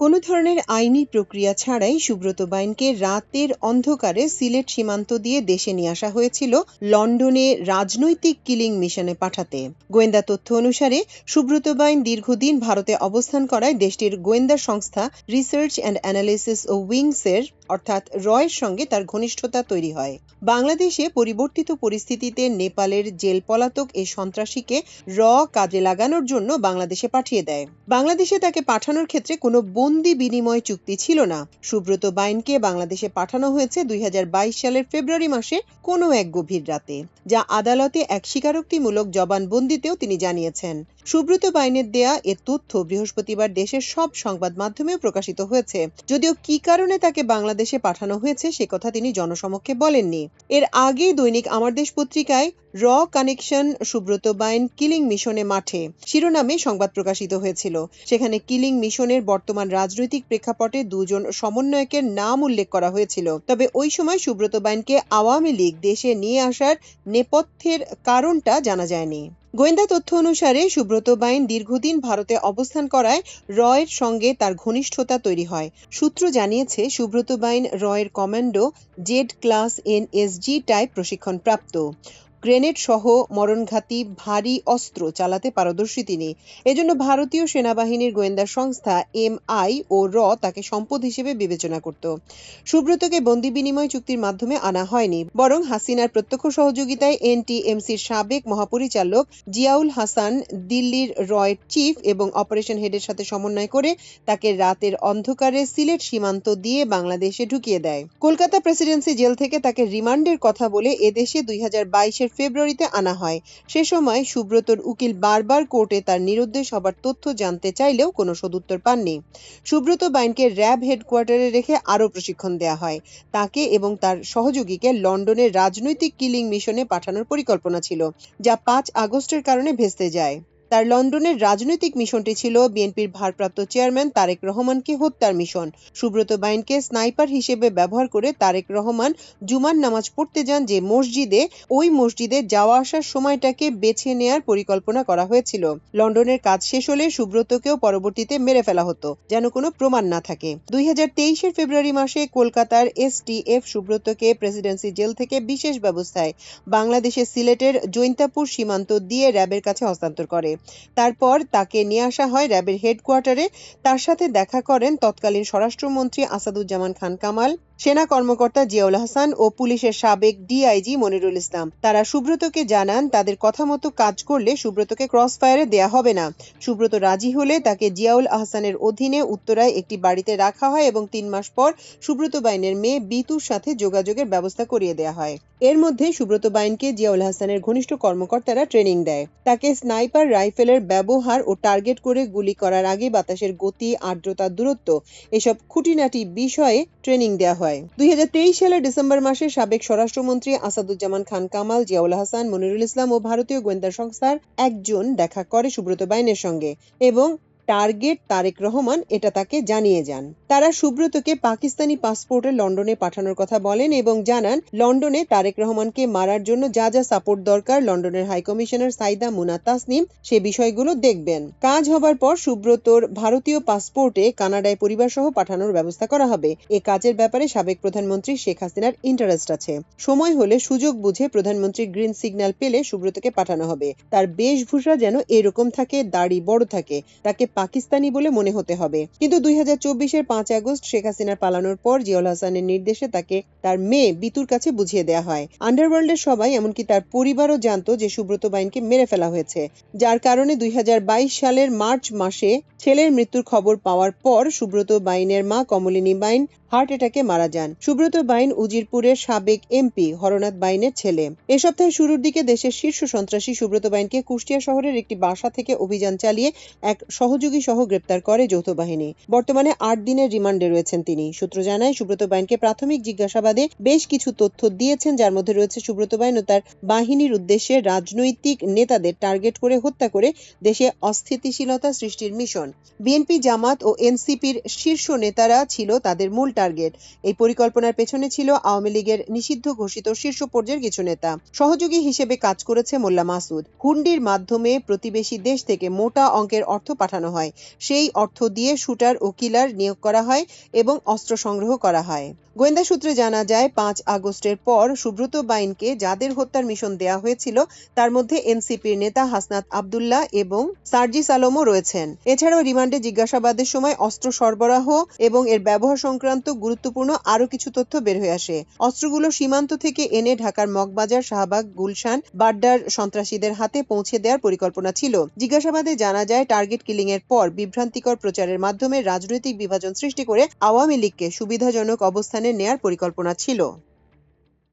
কোনো ধরনের আইনি প্রক্রিয়া ছাড়াই সুব্রত বাইনকে রাতের অন্ধকারে সিলেট সীমান্ত দিয়ে দেশে নিয়ে আসা হয়েছিল লন্ডনে রাজনৈতিক কিলিং মিশনে পাঠাতে। গোয়েন্দা তথ্য অনুসারে, সুব্রত বাইন দীর্ঘদিন ভারতে অবস্থান করায় দেশটির গোয়েন্দা সংস্থা রিসার্চ অ্যান্ড অ্যানালিসিস ও উইংসের অর্থাৎ রয়ের সঙ্গে তার ঘনিষ্ঠতা তৈরি হয়। বাংলাদেশে পরিবর্তিত পরিস্থিতিতে নেপালের জেল পলাতক এই সন্ত্রাসীকে র কাজে লাগানোর জন্য বাংলাদেশে পাঠিয়ে দেয়। বাংলাদেশে তাকে পাঠানোর ক্ষেত্রে কোনো বন্দি বিনিময় চুক্তি ছিল না। সুব্রত বাইনকে বাংলাদেশে পাঠানো হয়েছে দুই সালের ফেব্রুয়ারি মাসে কোনো এক গভীর রাতে, যা আদালতে এক স্বীকারোক্তিমূলক জবানবন্দিতেও তিনি জানিয়েছেন। সুব্রত বাইনের দেয়া এ তথ্য বৃহস্পতিবার দেশের সব সংবাদ মাধ্যমেও প্রকাশিত হয়েছে। যদিও কি কারণে তাকে বাংলাদেশে পাঠানো হয়েছে সে কথা তিনি জনসমক্ষে বলেননি। এর আগে দৈনিক আমার দেশ পত্রিকায় র কানেকশন সুব্রত বাইন কিলিং মিশনে মাঠে শিরোনামে সংবাদ প্রকাশিত হয়েছিল। সেখানে কিলিং মিশনের বর্তমান রাজনৈতিক প্রেক্ষাপটে দুজন সমন্বয়কের নাম উল্লেখ করা হয়েছিল। তবে ওই সময় সুব্রত বাইনকে আওয়ামী লীগ দেশে নিয়ে আসার নেপথ্যের কারণটা জানা যায়নি। গোয়েন্দা তথ্য অনুসারে সুব্রত বাইন দীর্ঘদিন ভারতে অবস্থান করায় রয়ের সঙ্গে তার ঘনিষ্ঠতা তৈরি হয়। সূত্র জানিয়েছে, সুব্রত বাইন রয়ের commando Z class N S G type প্রশিক্ষণপ্রাপ্ত। গ্রেনেড সহ মরণঘাতী ভারী অস্ত্র চালাতে পারদর্শী তিনি। এজন্য ভারতীয় সেনাবাহিনীর গোয়েন্দা সংস্থা এম আই ও র তাকে সম্পদ হিসেবে বিবেচনা করত। সুব্রতকে বন্দি বিনিময় চুক্তির মাধ্যমে আনা হয়নি। বরং হাসিনার প্রত্যক্ষ সহযোগিতায় এনটিএমসির সাবেক মহাপরিচালক জিয়াউল হাসান দিল্লির রয়ের চিফ এবং অপারেশন হেডের সাথে সমন্বয় করে তাকে রাতের অন্ধকারে সিলেট সীমান্ত দিয়ে বাংলাদেশে ঢুকিয়ে দেয়। কলকাতা প্রেসিডেন্সি জেল থেকে তাকে রিমান্ডের কথা বলে এদেশে দুই হাজার বাইশের ফেব্রুয়ারিতে আনা হয়। সে সময় সুব্রতর উকিল বারবার কোর্টে তার নিরুদ্দেশ হবার তথ্য জানতে চাইলেও কোনো সদুত্তর পাননি। সুব্রত বাইনকে র্যাব হেডকোয়ার্টারে রেখে আরও প্রশিক্ষণ দেয়া হয়। তাকে এবং তার সহযোগীকে লন্ডনের রাজনৈতিক কিলিং মিশনে পাঠানোর পরিকল্পনা ছিল, যা পাঁচ আগস্টের কারণে ভেস্তে যায়। তার লন্ডনের রাজনৈতিক মিশনটি ছিল বিএনপির ভারপ্রাপ্ত চেয়ারম্যান তারেক রহমানকে হত্যার মিশন। সুব্রত বাইনকে স্নাইপার হিসেবে ব্যবহার করে তারেক রহমান জুমার নামাজ পড়তে যান যে মসজিদে, ওই মসজিদে যাওয়া আসার সময়টাকে বেছে নেয়ার পরিকল্পনা করা হয়েছিল। লন্ডনের কাজ শেষ হলে সুব্রতকেও পরবর্তীতে মেরে ফেলা হতো, যেন কোনো প্রমাণ না থাকে। দুই হাজার ফেব্রুয়ারি মাসে কলকাতার এসটিএফ সুব্রতকে প্রেসিডেন্সি জেল থেকে বিশেষ ব্যবস্থায় বাংলাদেশের সিলেটের জৈন্তাপুর সীমান্ত দিয়ে র্যাবের কাছে হস্তান্তর করে। তারপর তাকে নিয়ে আসা হয় র্যাবের হেডকোয়ার্টারে। তার সাথে দেখা করেন তৎকালীন স্বরাষ্ট্রমন্ত্রী আসাদুজ্জামান খান কামাল, সেনা কর্মকর্তা জিয়াউল হাসান ও পুলিশের সাবেক ডিআইজি মনিরুল ইসলাম। তারা সুব্রতকে জানান, তাদের কথা মতো কাজ করলে সুব্রতকে ক্রস ফায়ারে দেয়া হবে না। সুব্রত রাজি হলে তাকে জিয়াউল আহসানের অধীনে উত্তরায় একটি বাড়িতে রাখা হয় এবং তিন মাস পর সুব্রত বাইনের মেয়ে বিতুর সাথে যোগাযোগের ব্যবস্থা করিয়ে দেয়া হয়। এর মধ্যে সুব্রত বাইনকে জিয়াউল হাসানের ঘনিষ্ঠ কর্মকর্তারা ট্রেনিং দেয়। তাকে স্নাইপার রাইফেলের ব্যবহার ও টার্গেট করে গুলি করার আগে বাতাসের গতি, আর্দ্রতা, দূরত্ব এসব খুঁটিনাটি বিষয়ে ট্রেনিং দেওয়া হয়। দুই হাজার তেইশ সালের ডিসেম্বর মাসে সাবেক স্বরাষ্ট্রমন্ত্রী আসাদুজ্জামান খান কামাল, জিয়াউল হাসান, মনিরুল ইসলাম ও ভারতীয় গোয়েন্দা সংস্থার একজন দেখা করে সুব্রত বাইনের সঙ্গে এবং টার্গেট তারেক রহমান এটা তাকে জানিয়ে যান। তারা সুব্রতকে পাকিস্তানি পাসপোর্টে লন্ডনে পাঠানোর কথা বলেন এবং জানান, লন্ডনে তারেক রহমানকে মারার জন্য যা যা সাপোর্ট দরকার, লন্ডনের হাইকমিশনার সাইদা মুনা তাসনিম সে বিষয়গুলো দেখবেন। কাজ হবার পর সুব্রতর ভারতীয় পাসপোর্টে কানাডায় পরিবার সহ পাঠানোর ব্যবস্থা করা হবে। এ কাজের ব্যাপারে সাবেক প্রধানমন্ত্রী শেখ হাসিনার ইন্টারেস্ট আছে। সময় হলে সুযোগ বুঝে প্রধানমন্ত্রী গ্রিন সিগন্যাল পেলে সুব্রতকে পাঠানো হবে। তার বেশভূষা যেন এরকম থাকে, দাড়ি বড় থাকে। তাকে পাকিস্তানি বলে মনে হতে হবে। কিন্তু দুই হাজার চব্বিশের পাঁচ আগস্ট শেখ হাসিনার পালানোর পর জিয়াউল হাসানের নির্দেশে তাকে তার মেয়ে বিতুর কাছে বুঝিয়ে দেওয়া হয়। আন্ডারওয়ার্ল্ডের সবাই, এমনকি তার পরিবারও জানতো যে সুব্রত বাইনকে মেরে ফেলা হয়েছে। যার কারণে দুই সালের মার্চ মাসে ছেলের মৃত্যুর খবর পাওয়ার পর সুব্রত বাইনের মা কমলিনী বাইন হার্ট অ্যাটাকে মারা যান। সুব্রত বাইন উজিরপুরের সাবেক এমপি হরনাথ বাইনের ছেলে। এ সপ্তাহের শুরুর দিকে দেশের শীর্ষ সন্ত্রাসী সুব্রত বাইনকে কুষ্টিয়া শহরের একটি বাসা থেকে অভিযান চালিয়ে এক সহযোগী সহ গ্রেপ্তার করে যৌথ বাহিনী বর্তমানে আট দিনের রিমান্ডে রয়েছেন তিনি। সূত্র জানায়, সুব্রত বাইনকে প্রাথমিক জিজ্ঞাসাবাদে বেশ কিছু তথ্য দিয়েছেন, যার মধ্যে রয়েছে সুব্রত বাইন ও তার বাহিনীর উদ্দেশ্যে রাজনৈতিক নেতাদের টার্গেট করে হত্যা করে দেশে অস্থিতিশীলতা সৃষ্টির মিশন। বিএনপি জামাত ও এনসিপির শীর্ষ নেতারা ছিল তাদের মূল টার্গেট। এই পরিকল্পনার পেছনে ছিল আওয়ামী লীগের নিষিদ্ধ ঘোষিত শীর্ষ পর্যায়ের কিছু নেতা। সহযোগী হিসেবে কাজ করেছে মোল্লা মাসুদ। হুন্ডির মাধ্যমে প্রতিবেশী দেশ থেকে মোটা অঙ্কের অর্থ পাঠানো হয়। সেই অর্থ দিয়ে শুটার ও কিলার নিয়োগ করা হয় এবং অস্ত্র সংগ্রহ করা হয়। গোয়েন্দা সূত্রে জানা যায়, পাঁচ আগস্টের পর সুব্রত বাইনকে যাদের হত্যার মিশন দেয়া হয়েছিল, তার মধ্যে এনসিপির নেতা হাসনাত আবদুল্লাহ এবং সার্জিস আলমও রয়েছেন। এছাড়াও রিমান্ডে জিজ্ঞাসাবাদের সময় অস্ত্র সরবরাহ এবং এর ব্যবহার সংক্রান্ত গুরুত্বপূর্ণ আরও কিছু তথ্য বের হয়ে আসে। অস্ত্রগুলো সীমান্ত থেকে এনে ঢাকার মগবাজার, শাহবাগ, গুলশান, বাড্ডার সন্ত্রাসীদের হাতে পৌঁছে দেওয়ার পরিকল্পনা ছিল। জিজ্ঞাসাবাদে জানা যায়, টার্গেট কিলিং এর পর বিভ্রান্তিকর প্রচারের মাধ্যমে রাজনৈতিক বিভাজন সৃষ্টি করে আওয়ামী লীগকে সুবিধাজনক অবস্থানে নেয়ার পরিকল্পনা ছিল।